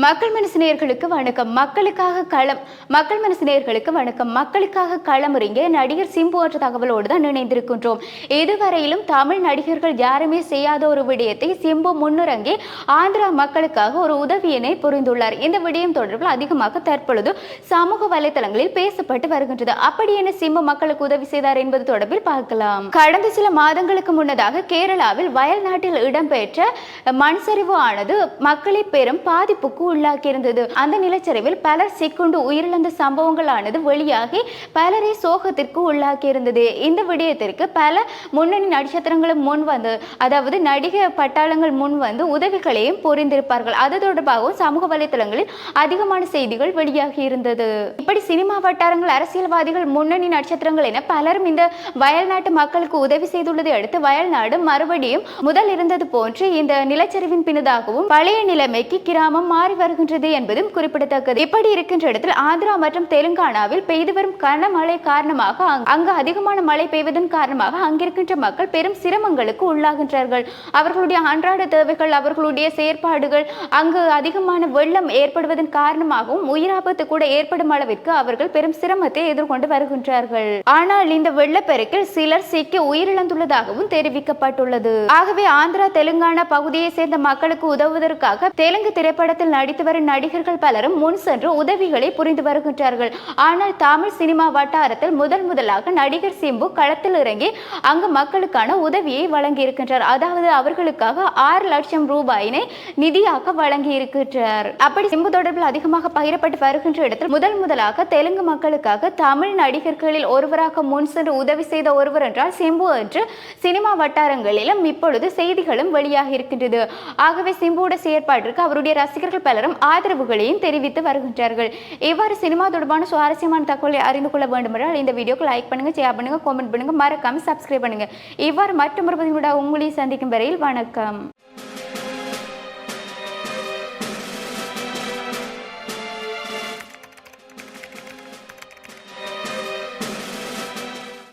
மக்கள் மனசினியர்களுக்கு வணக்கம். மக்களுக்காக களம். மக்கள் மனசினியர்களுக்கு வணக்கம். மக்களுக்காக களமுறிங்க நடிகர் சிம்பு என்ற தகவலோடு தான் இணைந்திருக்கின்றோம். இதுவரையிலும் தமிழ் நடிகர்கள் யாருமே செய்யாத ஒரு விடயத்தை சிம்பு முன்னிறங்கி ஆந்திரா மக்களுக்காக ஒரு உதவியினை புரிந்துள்ளார். இந்த விடயம் தொடர்பில் அதிகமாக தற்பொழுது சமூக வலைதளங்களில் பேசப்பட்டு வருகின்றது. அப்படி என்ன சிம்பு மக்களுக்கு உதவி செய்தார் என்பது தொடர்பில் பார்க்கலாம். கடந்த சில மாதங்களுக்கு முன்னதாக கேரளாவில் வயல்நாட்டில் இடம்பெற்ற மண் சரிவு ஆனது மக்களை பெரும் பாதிப்புக்கு உள்ளாக்கியிருந்தது. அந்த நிலச்சரிவில் பலர் சிக்குண்டு உயிரிழந்த சம்பவங்களானது வெளியாகி பலரை சோகத்திற்கு உள்ளாக்கியிருந்தது. இந்த விடயத்திற்கு பல முன்னணி நட்சத்திரங்களும் முன் வந்து அதாவது நடிகை பட்டாளங்கள் முன் வந்து உதவிகளையும் புரிந்திருப்பார்கள். அது தொடர்பாகவும் சமூக வலைதளங்களில் அதிகமான செய்திகள் வெளியாகி இருந்தது இப்படி சினிமா வட்டாரங்கள் அரசியல்வாதிகள் முன்னணி நட்சத்திரங்கள் என பலரும் இந்த வயல்நாட்டு மக்களுக்கு உதவி செய்துள்ளதை அடுத்து வயல்நாடு மறுபடியும் முதல் இருந்தது போன்று இந்த நிலச்சரிவின் பின்னதாகவும் பழைய நிலைமைக்கு கிராமம் மாறி மாறி வருகின்றது என்பதும் குறிப்பிடத்தக்கது. இப்படி இருக்கின்ற இடத்தில் ஆந்திரா மற்றும் தெலுங்கானாவில் பெய்து வரும் கனமழை காரணமாக அங்கு அதிகமான மழை பெய்வதன் காரணமாக அங்கிருக்கின்ற மக்கள் பெரும் சிரமங்களுக்கு உள்ளாகின்றார்கள். அவர்களுடைய அன்றாட தேவைகள் அவர்களுடைய செயற்பாடுகள் அங்கு அதிகமான வெள்ளம் ஏற்படுவதன் காரணமாகவும் உயிராபத்து கூட ஏற்படும் அளவிற்கு அவர்கள் பெரும் சிரமத்தை எதிர்கொண்டு வருகின்றார்கள். ஆனால் இந்த வெள்ளப்பெருக்கில் சிலர் சிக்கி உயிரிழந்துள்ளதாகவும் தெரிவிக்கப்பட்டுள்ளது. ஆகவே ஆந்திரா தெலுங்கானா பகுதியை சேர்ந்த மக்களுக்கு உதவுவதற்காக தெலுங்கு திரைப்படத்தில் நடித்து வரும் நடிகர்கள் பலரும் முன் சென்று உதவிகளை புரிந்து வருகின்றார்கள். ஆனால் தமிழ் சினிமா வட்டாரத்தில் முதல் முதலாக நடிகர் சிம்பு களத்தில் இறங்கி அங்கு மக்களுக்கான உதவியை வழங்கியிருக்கின்றார். அதாவது அவர்களுக்காக ஆறு லட்சம் ரூபாயினை நிதியாக வழங்கி இருக்கின்றார் அப்படி சிம்பு தொடர்பில் அதிகமாக பகிரப்பட்டு வருகின்ற இடத்தில் முதல் முதலாக தெலுங்கு மக்களுக்காக தமிழ் நடிகர்களில் ஒருவராக முன் சென்று உதவி செய்த ஒருவர் என்றால் சிம்பு என்று சினிமா வட்டாரங்களிலும் இப்பொழுது செய்திகளும் வெளியாகி இருக்கின்றது. ஆகவே சிம்புவோட செயற்பாட்டிற்கு அவருடைய ரசிகர்கள் பலரும் ஆதரவுகளையும் தெரிவித்து வருகின்றார்கள். இவ்வாறு சினிமா தொடர்பான சுவாரஸ்யமான தகவலை அறிந்து கொள்ள வேண்டுமென்றால் இந்த வீடியோக்கு லைக் பண்ணுங்க ஷேர் பண்ணுங்க காமெண்ட் பண்ணுங்க மறக்காம சப்ஸ்கிரைப் பண்ணுங்க. இவ்வாறு மற்றொரு பதிவுடன் உங்களை சந்திக்கும் வரையில் வணக்கம்.